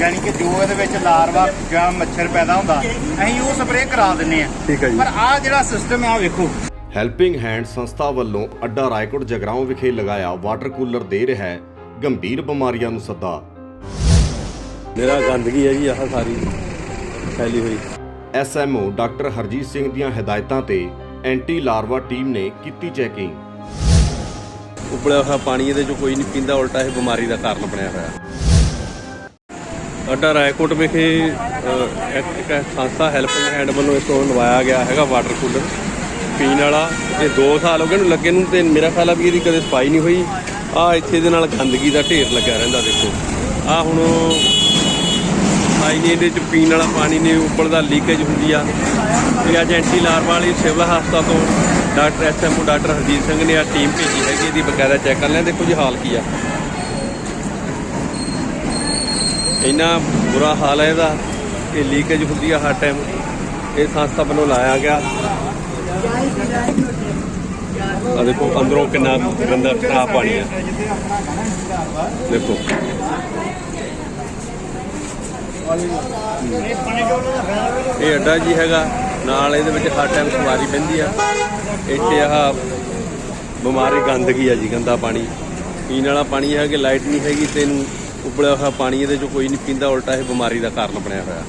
ਯਾਨੀ ਕਿ ਜੋ ਇਹਦੇ ਵਿੱਚ ਲਾਰਵਾ ਜਾਂ ਮੱਛਰ ਪੈਦਾ ਹੁੰਦਾ ਅਸੀਂ ਉਹ ਸਪਰੇਅ ਕਰਾ ਦਿੰਨੇ ਆ ਠੀਕ ਹੈ ਜੀ। ਪਰ ਆਹ ਜਿਹੜਾ ਸਿਸਟਮ ਆ ਵੇਖੋ। ਹੈਲਪਿੰਗ ਹੈਂਡ ਸੰਸਥਾ ਵੱਲੋਂ ਅੱਡਾ ਰਾਏਕੋਟ ਜਗਰਾਉਂ ਵਿਖੇ ਲਗਾਇਆ ਵਾਟਰ ਕੂਲਰ ਦੇ ਰਿਹਾ ਹੈ ਗੰਭੀਰ ਬਿਮਾਰੀਆਂ ਨੂੰ ਸੱਦਾ। ਮੇਰਾ ਗੰਦਗੀ ਹੈ ਜੀ ਆਹ ਸਾਰੀ ਫੈਲੀ ਹੋਈ। ਐਸਐਮਓ ਡਾਕਟਰ ਹਰਜੀਤ ਸਿੰਘ ਦੀਆਂ ਹਦਾਇਤਾਂ ਤੇ ਐਂਟੀ ਲਾਰਵਾ ਟੀਮ ਨੇ ਕੀਤੀ ਚੈਕਿੰਗ ਉਬਲਿਆ ਹੋਇਆ ਪਾਣੀ ਇਹਦੇ ਚੋਂ ਕੋਈ ਨਹੀਂ ਪੀਂਦਾ ਉਲਟਾ ਇਹ ਬਿਮਾਰੀ ਦਾ ਕਾਰਨ ਬਣਿਆ ਹੋਇਆ। ਅੱਡਾ ਰਾਏਕੋਟ ਵਿਖੇ ਇੱਕ ਸੰਸਥਾ ਹੈਲਪਿੰਗ ਹੈਂਡ ਵੱਲੋਂ ਇਸ ਤੋਂ ਲਵਾਇਆ ਗਿਆ ਹੈਗਾ ਵਾਟਰ ਕੂਲਰ ਪੀਣ ਵਾਲਾ। ਇਹ 2 ਸਾਲ ਹੋ ਗਏ ਨੂੰ ਲੱਗੇ ਨੂੰ ਤੇ ਮੇਰਾ ਖਿਆਲ ਆ ਵੀ ਇਹਦੀ ਕਦੇ ਸਫ਼ਾਈ ਨਹੀਂ ਹੋਈ। ਆ ਇੱਥੇ ਦੇ ਨਾਲ ਗੰਦਗੀ ਦਾ ਢੇਰ ਲੱਗਿਆ ਰਹਿੰਦਾ ਦੇਖੋ। ਆ ਹੁਣ ਆਈ ਨੇ ਇਹਦੇ ਚ ਪੀਣ ਵਾਲਾ ਪਾਣੀ ਨੇ ਉੱਪਰਦਾ ਲੀਕੇਜ ਹੁੰਦੀ ਆ। ਤੇ ਅੱਜ ਐਂਟੀ ਲਾਰਵਾ ਵਾਲੀ ਸਿਵਲ ਹਸਪਤਾਲ ਤੋਂ doctor SMO doctor Harjeet Singh ਨੇ ਆ ਟੀਮ ਭੇਜੀ ਹੈਗੀ, ਇਹਦੀ ਬਕਾਇਦਾ ਚੈੱਕ ਕਰ ਲਿਆ ਦੇਖੋ ਜੀ ਹਾਲ ਕੀ ਆ। ਇੰਨਾ ਬੁਰਾ ਹਾਲ ਹੈ ਇਹਦਾ ਇਹ ਲੀਕੇਜ ਹੁੰਦੀ ਆ ਹਰ ਟਾਈਮ ਇਹ ਸੰਸਥਾ ਵੱਲੋਂ ਲਾਇਆ ਗਿਆ। ਆ ਦੇਖੋ, ਅੰਦਰੋਂ ਕਿੰਨਾ ਗੰਦਾ ਖਰਾਬ ਪਾਣੀ ਆ ਦੇਖੋ। ਇਹ ਅੱਡਾ ਜੀ ਹੈਗਾ, ਨਾਲ ਇਹਦੇ ਵਿੱਚ ਹਰ ਟਾਈਮ ਸਵਾਰੀ ਪੈਂਦੀ ਆ। ਇੱਥੇ ਆਹ ਬਿਮਾਰੀ ਗੰਦਗੀ ਆ ਜੀ, ਗੰਦਾ ਪਾਣੀ। ਪੀਣ ਵਾਲਾ ਪਾਣੀ ਹੈ ਕਿ ਲਾਈਟ ਨਹੀਂ ਹੈਗੀ ਤੇ ਇਹਨੂੰ ਉਬਲਿਆ ਹੋਇਆ ਪਾਣੀ ਇਹਦੇ ਚੋਂ ਕੋਈ ਨਹੀਂ ਪੀਂਦਾ, ਉਲਟਾ ਇਹ ਬਿਮਾਰੀ ਦਾ ਕਾਰਨ ਬਣਿਆ ਹੋਇਆ।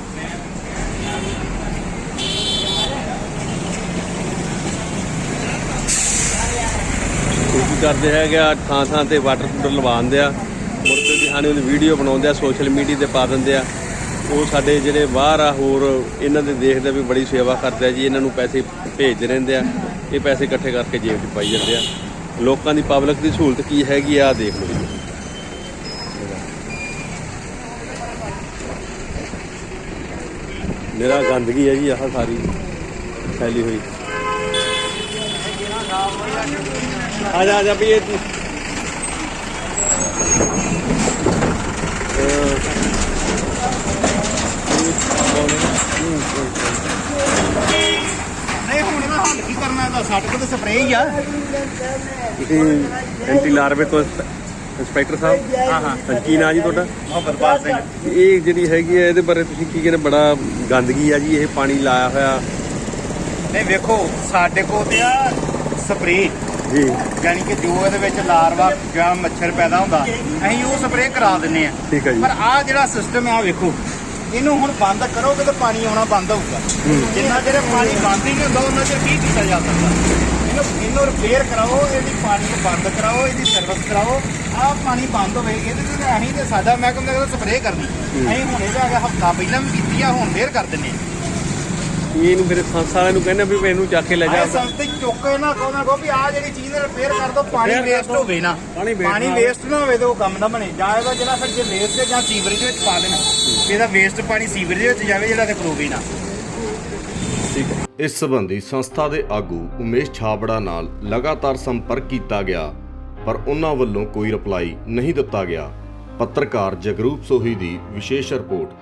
ਇਹ ਕੀ ਕਰਦੇ ਹੈਗੇ ਆ? ਥਾਂ ਥਾਂ ਤੇ ਵਾਟਰ ਕੂਲਰ ਲਵਾਉਂਦੇ ਆ। ਮੁੜ ਕੇ ਦਿਹਾਨੇ ਉਹਦੀ ਵੀਡੀਓ ਬਣਾਉਂਦੇ ਆ ਸੋਸ਼ਲ ਮੀਡੀਆ ਤੇ ਪਾ ਦਿੰਦੇ ਆ। ਉਹ ਸਾਡੇ ਜਿਹੜੇ ਬਾਹਰ ਆ, ਹੋਰ ਇਹਨਾਂ ਦੇ ਦੇਖਦੇ ਵੀ ਬੜੀ ਸੇਵਾ ਕਰਦੇ ਆ ਜੀ, ਇਹਨਾਂ ਨੂੰ ਪੈਸੇ ਭੇਜਦੇ ਰਹਿੰਦੇ ਆ। ਇਹ ਪੈਸੇ ਇਕੱਠੇ ਕਰਕੇ ਜੇਬ 'ਚ ਪਾਈ ਜਾਂਦੇ ਆ। ਲੋਕਾਂ ਦੀ ਪਬਲਿਕ ਦੀ ਸਹੂਲਤ ਕੀ ਹੈਗੀ ਆ, ਆਹ ਦੇਖ ਲਓ ਜੀ। ਮੇਰਾ ਗੰਦਗੀ ਹੈ ਜੀ ਆਹ ਸਾਰੀ ਫੈਲੀ ਹੋਈ। ਆ ਜਾ ਆ ਜਾ ਵੀ ਇਹ ਤੂੰ। ਨਹੀਂ ਹੁਣ ਇਹਦਾ ਹੱਲ ਕੀ ਕਰਨਾ ਇਹਦਾ ਸਾਡੇ ਕੋਲ ਤਾਂ ਸਪਰੇਅ ਹੀ ਆ। ਤੁਸੀਂ ਐਂਟੀ ਲਾਰਵੇ ਤੋਂ ਇੰਸਪੈਕਟਰ ਸਾਹਿਬ? ਹਾਂ ਹਾਂ ਕੀ ਨਾਂ ਜੀ ਤੁਹਾਡਾ? ਮੁਹੱਬਤ ਬਾਦ ਸਿੰਘ। ਇਹ ਜਿਹੜੀ ਹੈਗੀ ਹੈ ਇਹਦੇ ਬਾਰੇ ਤੁਸੀਂ ਕੀ ਕਹਿੰਦੇ ਬੜਾ ਗੰਦਗੀ ਆ ਜੀ ਇਹ ਪਾਣੀ ਲਾਇਆ ਹੋਇਆ। ਨਹੀਂ ਵੇਖੋ ਸਾਡੇ ਕੋਲ ਤੇ ਆ ਸਪਰੇਅ। ਜੀ। ਯਾਨੀ ਕਿ ਜੋ ਇਹਦੇ ਵਿੱਚ ਲਾਰਵਾ ਜਾਂ ਮੱਛਰ ਪੈਦਾ ਹੁੰਦਾ ਅਸੀਂ ਉਹ ਸਪਰੇਅ ਕਰਾ ਦਿੰਨੇ ਆ ਠੀਕ ਹੈ ਜੀ। ਪਰ ਆਹ ਜਿਹੜਾ ਸਿਸਟਮ ਆ ਵੇਖੋ ਇਹਨੂੰ ਹੁਣ ਬੰਦ ਕਰੋਗੇ ਤਾਂ ਪਾਣੀ ਆਉਣਾ ਬੰਦ ਹੋਊਗਾ। ਜਿੰਨਾ ਚਿਰ ਪਾਣੀ ਬੰਦ ਹੀ ਨਹੀਂ ਹੁੰਦਾ ਉਹਨਾਂ ਚਿਰ ਕੀ ਕੀਤਾ ਜਾ ਸਕਦਾ? ਇਹਨੂੰ ਰਿਪੇਅਰ ਕਰਾਓ ਇਹਦੀ ਪਾਣੀ ਨੂੰ ਬੰਦ ਕਰਾਓ ਇਹਦੀ ਸਰਵਿਸ ਕਰਾਓ। ਆਹ ਪਾਣੀ ਬੰਦ ਹੋਵੇ ਇਹਦੇ ਤੇ ਅਸੀਂ ਤੇ ਸਾਡਾ ਮਹਿਕਮਾ ਦਾ ਸਪਰੇਅ ਕਰਨੀ। ਅਸੀਂ ਹੁਣ ਇਹਦਾ ਹੈਗਾ ਹਫਤਾ ਪਹਿਲਾਂ ਵੀ ਕੀਤੀ ਆ ਹੁਣ ਫੇਰ ਕਰ ਦਿੰਨੇ ਆ। ਇਹਨੂੰ ਮੇਰੇ ਸੰਸਥਾ ਵਾਲਿਆਂ ਨੂੰ ਕਹਿੰਦੇ ਵੀ ਇਹਨੂੰ ਚੱਕ ਕੇ ਲੈ ਜਾ। ਆਹ ਸੰਸਥਾ ਚੁੱਕ ਕੇ ਨਾ ਨਾ ਕਹੋ ਵੀ ਆਹ ਜਿਹੜੀ ਚੀਜ਼ ਰਿਪੇਅਰ ਕਰ ਦੋ ਪਾਣੀ Repair ਕਰ ਵੇਸਟ ਦਿਓ। ਹੋਵੇ ਨਾ। ਪਾਣੀ waste ਪਾਣੀ ਨਾ ਹੋਵੇ। ਵੇਸਟ ਨਾ ਹੋਵੇ ਤੇ ਉਹ ਕੰਮ ਨਾ ਬਣੇ। ਜਾਂ ਇਹਦਾ ਜਿਹੜਾ ਫਿਰ ਜੇ ਵੇਸਟ ਜਾਂ ਸੀਵਰੇਜ ਵਿੱਚ ਪਾ ਦੇਣਾ ਇਹਦਾ ਵੇਸਟ ਪਾਣੀ ਸੀਵਰੇਜ ਵਿੱਚ ਜਾਵੇ ਜਿਹੜਾ ਤੇ ਖਲੋਵੇ ਨਾ। ਠੀਕ ਹੈ। ਇਸ ਸੰਬੰਧੀ ਸੰਸਥਾ ਦੇ ਆਗੂ ਉਮੇਸ਼ ਛਾਬੜਾ ਨਾਲ ਲਗਾਤਾਰ ਸੰਪਰਕ ਕੀਤਾ ਗਿਆ, ਪਰ ਉਹਨਾਂ ਵੱਲੋਂ ਕੋਈ ਰਿਪਲਾਈ ਨਹੀਂ ਦਿੱਤਾ ਗਿਆ। ਪੱਤਰਕਾਰ ਜਗਰੂਪ ਸੋਹੀ ਦੀ ਵਿਸ਼ੇਸ਼ ਰਿਪੋਰਟ